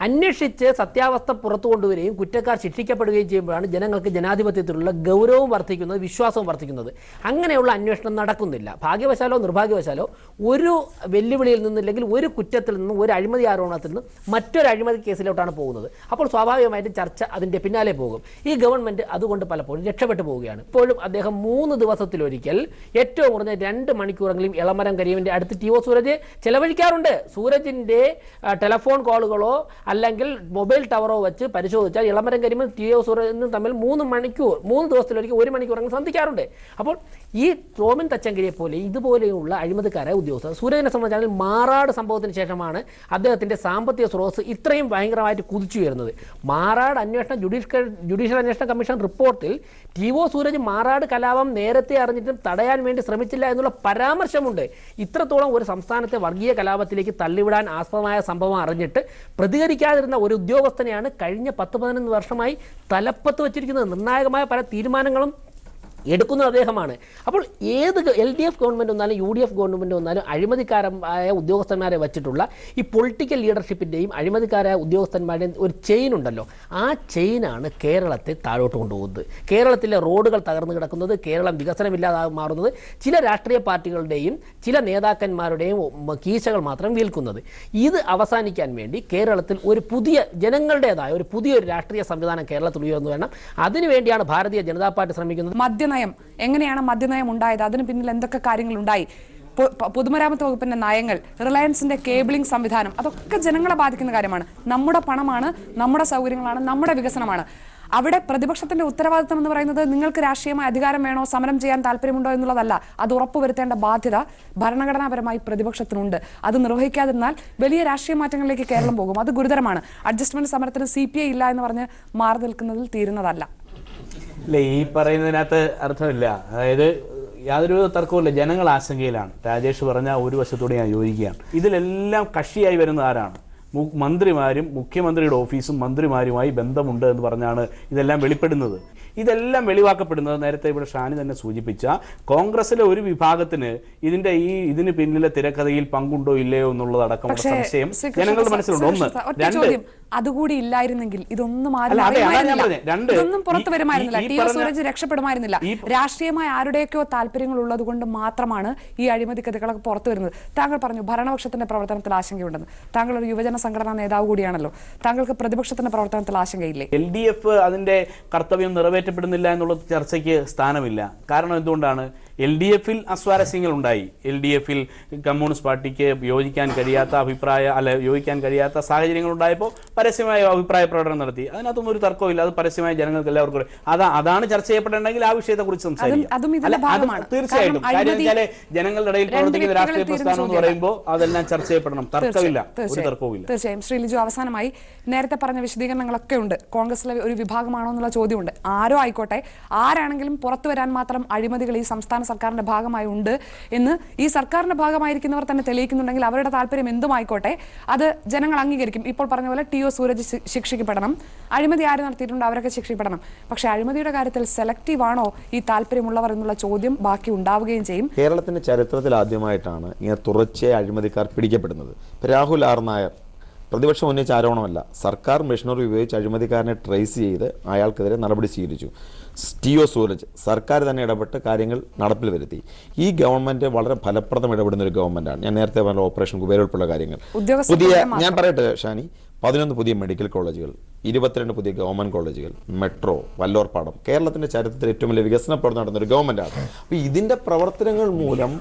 അന്വേഷിച്ച് സത്യാവസ്ഥ പുറത്തു കൊണ്ടുവരികയും കുറ്റക്കാർ ശിക്ഷിക്കപ്പെടുകയും ചെയ്യുമ്പോഴാണ് ജനങ്ങൾക്ക് ജനാധിപത്യത്തിലുള്ള ഗൗരവവും വർദ്ധിക്കുന്നത് വിശ്വാസവും വർദ്ധിക്കുന്നത്. അങ്ങനെയുള്ള അന്വേഷണം നടക്കുന്നില്ല. ഭാഗ്യവശാലോ നിർഭാഗ്യവശാലോ ഒരു വെല്ലുവിളിയിൽ നിന്നില്ലെങ്കിൽ ഒരു കുറ്റത്തിൽ നിന്നും ഒരു അഴിമതി ആരോപണത്തിൽ നിന്നും മറ്റൊരു അഴിമതി കേസിലോട്ടാണ് പോകുന്നത്. അപ്പോൾ സ്വാഭാവികമായിട്ടും ചർച്ച അതിന്റെ പിന്നാലെ പോകും. ഈ ഗവൺമെന്റ് അതുകൊണ്ട് പലപ്പോഴും രക്ഷപ്പെട്ടു പോവുകയാണ്. ഇപ്പോഴും അദ്ദേഹം മൂന്ന് ദിവസത്തിലൊരിക്കൽ ഏറ്റവും കുറഞ്ഞ രണ്ട് മണിക്കൂറെങ്കിലും ഇളമരം കരീമിന്റെ അടുത്ത് ടി ഒ സൂരജ് ചെലവഴിക്കാറുണ്ട്. സൂരജിന്റെ ടെലഫോൺ കോളുകളോ അല്ലെങ്കിൽ മൊബൈൽ ടവറോ വെച്ച് പരിശോധിച്ചാൽ ഇളമരം കരിമും ടി ഒ സൂരജും തമ്മിൽ മൂന്ന് മണിക്കൂർ മൂന്ന് ദിവസത്തിലൊരിക്കൽ ഒരു മണിക്കൂർ അങ്ങ് സന്ധിക്കാറുണ്ട്. അപ്പോൾ ഈ ടോമിൻ തച്ചങ്കരിയെ പോലെ ഇതുപോലെയുള്ള അഴിമതിക്കാരായ ഉദ്യോഗസ്ഥർ സൂര്യനെ സംബന്ധിച്ചാണെങ്കിൽ മാറാട് സംഭവത്തിന് ശേഷമാണ് അദ്ദേഹത്തിന്റെ സാമ്പത്തിക സ്രോതസ് ഇത്രയും ഭയങ്കരമായിട്ട് കുതിച്ചു വരുന്നത് മാറാട് അന്വേഷണ ജുഡീഷ്യൽ ജുഡീഷ്യൽ അന്വേഷണ കമ്മീഷൻ റിപ്പോർട്ടിൽ ടി ഒ സൂരജ് മാറാട് കലാപം നേരത്തെ അറിഞ്ഞിട്ടും തടയാൻ വേണ്ടി ശ്രമിച്ചില്ല എന്നുള്ള പരാമർശമുണ്ട്. ഇത്രത്തോളം ഒരു സംസ്ഥാനത്തെ വർഗീയ കലാപത്തിലേക്ക് തള്ളിവിടാൻ ആസ്പദമായ സംഭവം അറിഞ്ഞിട്ട് പ്രതികരിക്കാതിരുന്ന ഒരു ഉദ്യോഗസ്ഥനെയാണ് കഴിഞ്ഞ പത്ത് പതിനൊന്ന് വർഷമായി തലപ്പത്ത് വച്ചിരിക്കുന്നത്. നിർണായകമായ പല തീരുമാനങ്ങളും എടുക്കുന്നത് അദ്ദേഹമാണ്. അപ്പോൾ ഏത് എൽ ഡി എഫ് ഗവൺമെന്റ് വന്നാലും യു ഡി എഫ് ഗവൺമെന്റ് വന്നാലും അഴിമതിക്കാരായ ഉദ്യോഗസ്ഥന്മാരെ വെച്ചിട്ടുള്ള ഈ പൊളിറ്റിക്കൽ ലീഡർഷിപ്പിന്റെയും അഴിമതിക്കാരായ ഉദ്യോഗസ്ഥന്മാരുടെയും ഒരു ചെയിൻ ഉണ്ടല്ലോ. ആ ചെയിനാണ് കേരളത്തെ താഴോട്ട് കൊണ്ടുപോകുന്നത്. കേരളത്തിലെ റോഡുകൾ തകർന്നു കിടക്കുന്നത് കേരളം വികസനമില്ലാതെ മാറുന്നത് ചില രാഷ്ട്രീയ പാർട്ടികളുടെയും ചില നേതാക്കന്മാരുടെയും കീശകൾ മാത്രം വീൽക്കുന്നത്. ഇത് അവസാനിക്കാൻ വേണ്ടി കേരളത്തിൽ ഒരു പുതിയ ജനങ്ങളുടേതായ ഒരു പുതിയൊരു രാഷ്ട്രീയ സംവിധാനം കേരളത്തിൽ ഉയർന്നു വേണം അതിനുവേണ്ടിയാണ് ഭാരതീയ ജനതാ പാർട്ടി ശ്രമിക്കുന്നത്. മദ്യനയം? എങ്ങനെയാണ് മദ്യനയം ഉണ്ടായത്? അതിന് പിന്നിൽ എന്തൊക്കെ പ- പൊതുമരാമത്ത് വകുപ്പിന്റെ നയങ്ങൾ റിലയൻസിന്റെ കേബിളിംഗ് സംവിധാനം അതൊക്കെ ജനങ്ങളെ ബാധിക്കുന്ന കാര്യമാണ്. നമ്മുടെ പണമാണ് നമ്മുടെ സൗകര്യങ്ങളാണ് നമ്മുടെ വികസനമാണ്. അവിടെ പ്രതിപക്ഷത്തിന്റെ ഉത്തരവാദിത്തം എന്ന് പറയുന്നത് നിങ്ങൾക്ക് രാഷ്ട്രീയമായ അധികാരം വേണോ സമരം ചെയ്യാൻ താല്പര്യമുണ്ടോ എന്നുള്ളതല്ല. അത് ഉറപ്പുവരുത്തേണ്ട ബാധ്യത ഭരണഘടനാപരമായി പ്രതിപക്ഷത്തിനുണ്ട്. അത് നിർവഹിക്കാതിരുന്നാൽ വലിയ രാഷ്ട്രീയ മാറ്റങ്ങളിലേക്ക് കേരളം പോകും. അത് ഗുരുതരമാണ്. അഡ്ജസ്റ്റ്മെന്റ് സമരത്തിന് സി ഇല്ല എന്ന് പറഞ്ഞ് മാറി നിൽക്കുന്നതിൽ തീരുന്നതല്ല. ഇല്ല ഈ പറയുന്നതിനകത്ത് അർത്ഥമില്ല. അതായത് യാതൊരു തർക്കവുമില്ല. ജനങ്ങൾ ആശങ്കയിലാണ്. രാജേഷ് പറഞ്ഞ ഒരു വശത്തോടെ ഞാൻ യോജിക്കുകയാണ്. ഇതിലെല്ലാം കക്ഷിയായി വരുന്ന ആരാണ്? മന്ത്രിമാരും മുഖ്യമന്ത്രിയുടെ ഓഫീസും മന്ത്രിമാരുമായി ബന്ധമുണ്ട് എന്ന് പറഞ്ഞാണ് ഇതെല്ലാം വെളിപ്പെടുന്നത്. ഇതെല്ലാം വെളിവാക്കപ്പെടുന്നത് നേരത്തെ ഇവിടെ ഷാനി തന്നെ സൂചിപ്പിച്ച കോൺഗ്രസിലെ ഒരു വിഭാഗത്തിന് ഇതിന്റെ ഈ ഇതിന് പിന്നിലെ തിരക്കഥയിൽ പങ്കുണ്ടോ ഇല്ലയോ എന്നുള്ളതടക്കമുള്ള സംശയം ജനങ്ങളുടെ മനസ്സിലുണ്ട്. ഒന്ന് രണ്ട്. അതുകൂടി ഇല്ലായിരുന്നെങ്കിൽ ഇതൊന്നും ഇതൊന്നും പുറത്തു വരുമായിരുന്നില്ല. ടി ഒ സൂരജ് രക്ഷപ്പെടുമായിരുന്നില്ല. രാഷ്ട്രീയമായ ആരുടെയൊക്കെയോ താല്പര്യങ്ങൾ ഉള്ളത് കൊണ്ട് മാത്രമാണ് ഈ അഴിമതി കഥകളൊക്കെ പുറത്തു വരുന്നത്. താങ്കൾ പറഞ്ഞു ഭരണപക്ഷത്തിന്റെ പ്രവർത്തനത്തിൽ ആശങ്കയുണ്ടെന്ന്. താങ്കൾ ഒരു യുവജന സംഘടനാ നേതാവ് കൂടിയാണല്ലോ. താങ്കൾക്ക് പ്രതിപക്ഷത്തിന്റെ പ്രവർത്തനത്തിൽ ആശങ്കയില്ലേ? എൽ ഡി എഫ് അതിന്റെ കർത്തവ്യം നിറവേറ്റപ്പെടുന്നില്ല എന്നുള്ള ചർച്ചയ്ക്ക് സ്ഥാനമില്ല. കാരണം എന്തുകൊണ്ടാണ്? എൽ ഡി എഫിൽ അസ്വാരസ്യങ്ങൾ ഉണ്ടായി എൽ ഡി എഫിൽ കമ്മ്യൂണിസ്റ്റ് പാർട്ടിക്ക് യോജിക്കാൻ കഴിയാത്ത അഭിപ്രായ അല്ല യോജിക്കാൻ കഴിയാത്ത സാഹചര്യങ്ങൾ ഉണ്ടായപ്പോൾ പരസ്യമായ അഭിപ്രായ പ്രകടനം നടത്തി. അതിനകത്തൊന്നും ഒരു തർക്കമില്ല അത് പരസ്യമായ ജനങ്ങൾക്ക് എല്ലാവർക്കും. അതാ അതാണ് ചർച്ച ചെയ്യപ്പെടേണ്ടെങ്കിൽ ആ വിഷയത്തെ കുറിച്ച് സംസാരിക്കാം. തീർച്ചയായിട്ടും. കാര്യം വെച്ചാൽ ജനങ്ങളുടെ ഇടയിൽ പ്രവർത്തിക്കുന്ന രാഷ്ട്രീയ പ്രസ്ഥാനം എന്ന്. പറയുമ്പോൾ അതെല്ലാം ചർച്ച ചെയ്യപ്പെടണം. തർക്കമില്ല. ഒരു. തർക്കവുമില്ല. തീർച്ചയായും. ശ്രീ ലിജു അവസാനമായി നേരത്തെ പറഞ്ഞ വിശദീകരണങ്ങളൊക്കെ ഉണ്ട്. കോൺഗ്രസിലെ ഒരു വിഭാഗമാണോ എന്നുള്ള ചോദ്യമുണ്ട്. ആരോ ആയിക്കോട്ടെ. ആരാണെങ്കിലും പുറത്തു വരാൻ മാത്രം അഴിമതികൾ ഈ സംസ്ഥാന സർക്കാരിന്റെ ഭാഗമായി ഉണ്ട് എന്ന് ഈ സർക്കാരിന്റെ ഭാഗമായിരിക്കുന്നവർ തന്നെ തെളിയിക്കുന്നുണ്ടെങ്കിൽ അവരുടെ താല്പര്യം എന്തുമായിക്കോട്ടെ? അത് ജനങ്ങൾ അംഗീകരിക്കും. ഇപ്പോൾ പറഞ്ഞ പോലെ ടി ഒ സൂരജ് ശിക്ഷിക്കപ്പെടണം. അഴിമതി ആര് നടത്തിയിട്ടുണ്ട് അവരൊക്കെ ശിക്ഷിക്കപ്പെടണം. പക്ഷേ അഴിമതിയുടെ കാര്യത്തിൽ സെലക്റ്റീവ് ആണോ ഈ താല്പര്യമുള്ളവർ എന്നുള്ള ചോദ്യം ബാക്കി ഉണ്ടാവുകയും ചെയ്യും. കേരളത്തിന്റെ ചരിത്രത്തിൽ ആദ്യമായിട്ടാണ് ഇങ്ങനെ തുടർച്ചയായി അഴിമതിക്കാർ പിടിക്കപ്പെടുന്നത്. രാഹുൽ ആർ നായർ പ്രതിപക്ഷം ഉന്നയിച്ച ആരോപണമല്ല. സർക്കാർ മെഷീനറി ഉപയോഗിച്ച് അഴിമതിക്കാരനെ ട്രേസ് ചെയ്ത് അയാൾക്കെതിരെ നടപടി സ്വീകരിച്ചു. ടി ഒ സൂരജ് സർക്കാർ തന്നെ ഇടപെട്ട് കാര്യങ്ങൾ നടപ്പിൽ വരുത്തി. ഈ ഗവൺമെന്റ് വളരെ ഫലപ്രദം ഇടപെടുന്ന ഒരു ഗവൺമെന്റാണ്. ഞാൻ നേരത്തെ പറഞ്ഞ ഓപ്പറേഷൻ കുബേര ഉൾപ്പെടെയുള്ള കാര്യങ്ങൾ. പുതിയ ഞാൻ പറയട്ടെ ഷാനി പതിനൊന്ന് പുതിയ മെഡിക്കൽ കോളേജുകൾ. ഇരുപത്തിരണ്ട് പുതിയ ഗവൺമെന്റ് കോളേജുകൾ മെട്രോ വല്ലോർപ്പാടം കേരളത്തിന്റെ ചരിത്രത്തിൽ ഏറ്റവും വലിയ വികസന പ്രവർത്തനം നടന്ന ഒരു ഗവൺമെന്റാണ്. അപ്പൊ ഇതിന്റെ പ്രവർത്തനങ്ങൾ മൂലം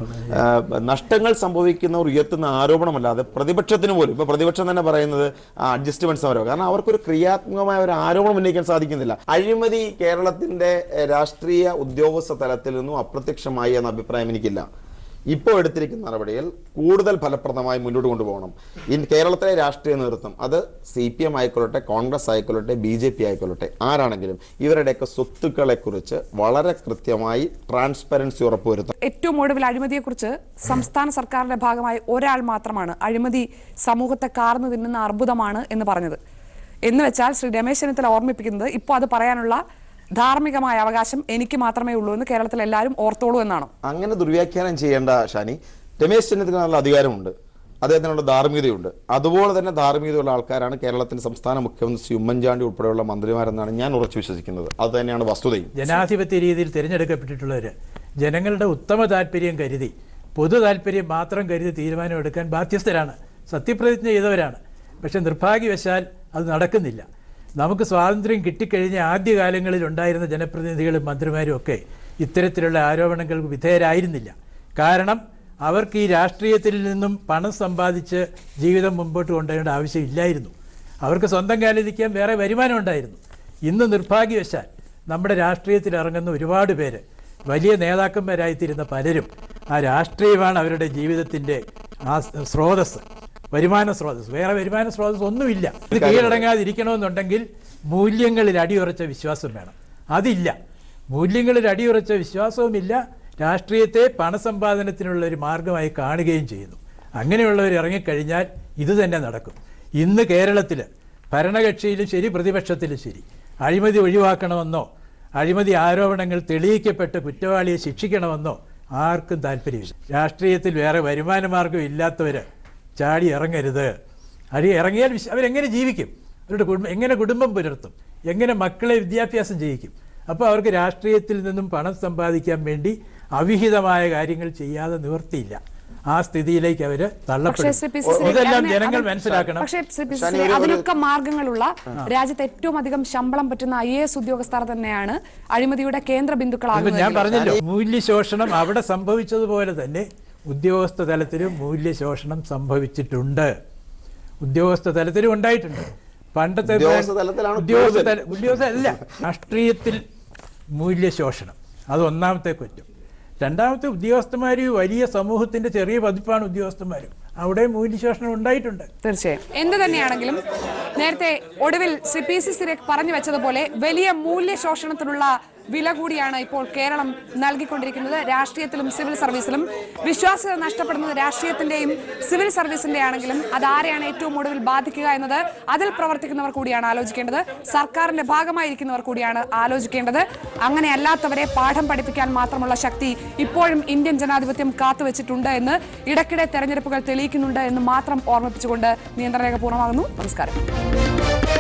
നഷ്ടങ്ങൾ സംഭവിക്കുന്നവർ ഉയർത്തുന്ന ആരോപണമല്ലാതെ പ്രതിപക്ഷത്തിന് പോലും ഇപ്പൊ പ്രതിപക്ഷം തന്നെ പറയുന്നത് അഡ്ജസ്റ്റ്മെന്റ് സമരം കാരണം അവർക്കൊരു ക്രിയാത്മകമായ ഒരു ആരോപണം ഉന്നയിക്കാൻ സാധിക്കുന്നില്ല. അഴിമതി കേരളത്തിന്റെ എ, രാഷ്ട്രീയ ഉദ്യോഗസ്ഥ തലത്തിൽ നിന്നും അപ്രത്യക്ഷമായി എന്ന അഭിപ്രായം എനിക്കില്ല. ഇപ്പോൾ എടുത്തിരിക്കുന്ന നടപടിയിൽ കൂടുതൽ ഫലപ്രദമായി മുന്നോട്ട് കൊണ്ടുപോകണം. ഇൻ കേരളത്തിലെ രാഷ്ട്രീയ നേതൃത്വം അത് സി പി എം ആയിക്കൊള്ളട്ടെ കോൺഗ്രസ് ആയിക്കൊള്ളട്ടെ ബി ജെ പി ആയിക്കൊള്ളട്ടെ ആരാണെങ്കിലും ഇവരുടെയൊക്കെ സ്വത്തുക്കളെ കുറിച്ച് വളരെ കൃത്യമായി ട്രാൻസ്പെറൻസി ഉറപ്പുവരുത്തണം ഏറ്റവും ഒടുവിൽ അഴിമതിയെക്കുറിച്ച് സംസ്ഥാന സർക്കാരിന്റെ ഭാഗമായി ഒരാൾ മാത്രമാണ് അഴിമതി സമൂഹത്തെ കാർന്നു തിന്നുന്ന അർബുദമാണ് എന്ന് പറഞ്ഞത്. എന്ന് വെച്ചാൽ ശ്രീ രമേശ് ചെന്നിത്തല ഓർമ്മിപ്പിക്കുന്നത് ഇപ്പോൾ അത് പറയാനുള്ള ധാർമ്മികമായ അവകാശം എനിക്ക് മാത്രമേ ഉള്ളൂ എന്ന് കേരളത്തിൽ എല്ലാവരും ഓർത്തോളൂ എന്നാണോ. അങ്ങനെ ദുർവ്യാഖ്യാനം ചെയ്യേണ്ട ഷാനി രമേശ് ചെന്നിത്തല അധികാരമുണ്ട്. അദ്ദേഹത്തിനുള്ള ധാർമ്മികതയുണ്ട്. അതുപോലെ തന്നെ ധാർമ്മികതയുള്ള ആൾക്കാരാണ് കേരളത്തിന്റെ സംസ്ഥാന മുഖ്യമന്ത്രി ശ്രീ ഉമ്മൻചാണ്ടി ഉൾപ്പെടെയുള്ള മന്ത്രിമാരെന്നാണ് ഞാൻ ഉറച്ചു വിശ്വസിക്കുന്നത്. അത് തന്നെയാണ് വസ്തുതയും. ജനാധിപത്യ രീതിയിൽ തിരഞ്ഞെടുക്കപ്പെട്ടിട്ടുള്ളവർ ജനങ്ങളുടെ ഉത്തമ താല്പര്യം കരുതി പൊതു താല്പര്യം മാത്രം കരുതി തീരുമാനമെടുക്കാൻ ബാധ്യസ്ഥരാണ്. സത്യപ്രതിജ്ഞ ചെയ്തവരാണ്. പക്ഷെ നിർഭാഗ്യവശാൽ അത് നടക്കുന്നില്ല. നമുക്ക് സ്വാതന്ത്ര്യം കിട്ടിക്കഴിഞ്ഞ ആദ്യകാലങ്ങളിൽ ഉണ്ടായിരുന്ന ജനപ്രതിനിധികളും മന്ത്രിമാരും ഒക്കെ ഇത്തരത്തിലുള്ള ആരോപണങ്ങൾക്ക് വിധേയരായിരുന്നില്ല. കാരണം അവർക്ക് ഈ രാഷ്ട്രീയത്തിൽ നിന്നും പണം സമ്പാദിച്ച് ജീവിതം മുമ്പോട്ട് കൊണ്ടുവരേണ്ട ആവശ്യമില്ലായിരുന്നു അവർക്ക് സ്വന്തം കാലിരിക്കാൻ വേറെ വരുമാനം ഉണ്ടായിരുന്നു. ഇന്ന് നിർഭാഗ്യവശാൽ നമ്മുടെ രാഷ്ട്രീയത്തിൽ ഇറങ്ങുന്ന ഒരുപാട് പേര് വലിയ നേതാക്കന്മാരായിത്തീരുന്ന പലരും ആ രാഷ്ട്രീയമാണ് അവരുടെ ജീവിതത്തിന്റെ ആ സ്രോതസ് വരുമാന സ്രോതസ് വേറെ വരുമാന സ്രോതസ് ഒന്നുമില്ല. ഇത് കീഴടങ്ങാതിരിക്കണമെന്നുണ്ടെങ്കിൽ മൂല്യങ്ങളിൽ അടിയുറച്ച വിശ്വാസം വേണം. അതില്ല. മൂല്യങ്ങളിൽ അടിയുറച്ച വിശ്വാസവുമില്ല. രാഷ്ട്രീയത്തെ പണസമ്പാദനത്തിനുള്ള ഒരു മാർഗമായി കാണുകയും ചെയ്യുന്നു. അങ്ങനെയുള്ളവർ ഇറങ്ങിക്കഴിഞ്ഞാൽ ഇത് തന്നെ നടക്കും. ഇന്ന് കേരളത്തിൽ ഭരണകക്ഷിയിലും ശരി പ്രതിപക്ഷത്തിലും ശരി. അഴിമതി ഒഴിവാക്കണമെന്നോ അഴിമതി ആരോപണങ്ങൾ തെളിയിക്കപ്പെട്ട് കുറ്റവാളിയെ ശിക്ഷിക്കണമെന്നോ ആർക്കും താല്പര്യമില്ല. രാഷ്ട്രീയത്തിൽ വേറെ വരുമാന മാർഗം ഇല്ലാത്തവർ ചാടി ഇറങ്ങരുത്. അടി ഇറങ്ങിയാൽ വിശ- അവരെങ്ങനെ ജീവിക്കും? അവരുടെ കുടുംബം എങ്ങനെ കുടുംബം പുലർത്തും? എങ്ങനെ മക്കളെ വിദ്യാഭ്യാസം ചെയ്യിക്കും അപ്പോൾ അവർക്ക് രാഷ്ട്രീയത്തിൽ നിന്നും പണം സമ്പാദിക്കാൻ വേണ്ടി അവിഹിതമായ കാര്യങ്ങൾ ചെയ്യാതെ നിവർത്തിയില്ല. ആ സ്ഥിതിയിലേക്ക് അവർ തള്ളപ്പെടും. പക്ഷേ അതിനൊക്കെ മാർഗങ്ങളുള്ള രാജ്യത്ത് ഏറ്റവും അധികം ശമ്പളം പറ്റുന്ന ഐ എസ് ഉദ്യോഗസ്ഥർ തന്നെയാണ് അഴിമതിയുടെ കേന്ദ്ര ബിന്ദുക്കളാകുന്നത് ഞാൻ പറഞ്ഞല്ലോ. മൂല്യശോഷണം അവിടെ സംഭവിച്ചതുപോലെ തന്നെ ഉദ്യോഗസ്ഥ തലത്തിലും മൂല്യശോഷണം സംഭവിച്ചിട്ടുണ്ട്. ഉദ്യോഗസ്ഥ തലത്തിലും ഉണ്ടായിട്ടുണ്ട്. പണ്ടത്തെ ഉദ്യോഗസ്ഥ ഉദ്യോഗസ്ഥ അല്ല രാഷ്ട്രീയത്തിൽ മൂല്യശോഷണം. അത് ഒന്നാമത്തെ കുറ്റം. രണ്ടാമത്തെ ഉദ്യോഗസ്ഥന്മാർ വലിയ സമൂഹത്തിന്റെ ചെറിയ പതിപ്പാണ് ഉദ്യോഗസ്ഥന്മാരും. അവിടെ മൂല്യശോഷണം ഉണ്ടായിട്ടുണ്ട്. തീർച്ചയായും. എന്ത് തന്നെയാണെങ്കിലും നേരത്തെ ഒടുവിൽ ശ്രീ പി സി സിരേഖ് പറഞ്ഞു വെച്ചതുപോലെ വലിയ മൂല്യശോഷണത്തിനുള്ള വില കൂടിയാണ് ഇപ്പോൾ കേരളം നൽകിക്കൊണ്ടിരിക്കുന്നത്. രാഷ്ട്രീയത്തിലും സിവിൽ സർവീസിലും വിശ്വാസ്യത നഷ്ടപ്പെടുന്നത് രാഷ്ട്രീയത്തിന്റെയും സിവിൽ സർവീസിന്റെ ആണെങ്കിലും അത് ആരെയാണ് ഏറ്റവും ഒടുവിൽ ബാധിക്കുക എന്നത് അതിൽ പ്രവർത്തിക്കുന്നവർ കൂടിയാണ് ആലോചിക്കേണ്ടത്. സർക്കാരിന്റെ ഭാഗമായിരിക്കുന്നവർ കൂടിയാണ് ആലോചിക്കേണ്ടത്. അങ്ങനെ അല്ലാത്തവരെ പാഠം പഠിപ്പിക്കാൻ മാത്രമുള്ള ശക്തി ഇപ്പോഴും ഇന്ത്യൻ ജനാധിപത്യം കാത്തുവച്ചിട്ടുണ്ട് എന്ന് ഇടയ്ക്കിടെ തെരഞ്ഞെടുപ്പുകൾ തെളിയിക്കുന്നുണ്ട് എന്ന് മാത്രം ഓർമ്മിപ്പിച്ചുകൊണ്ട് നിയന്ത്രണരേഖ പൂർണമാകുന്നു. നമസ്കാരം.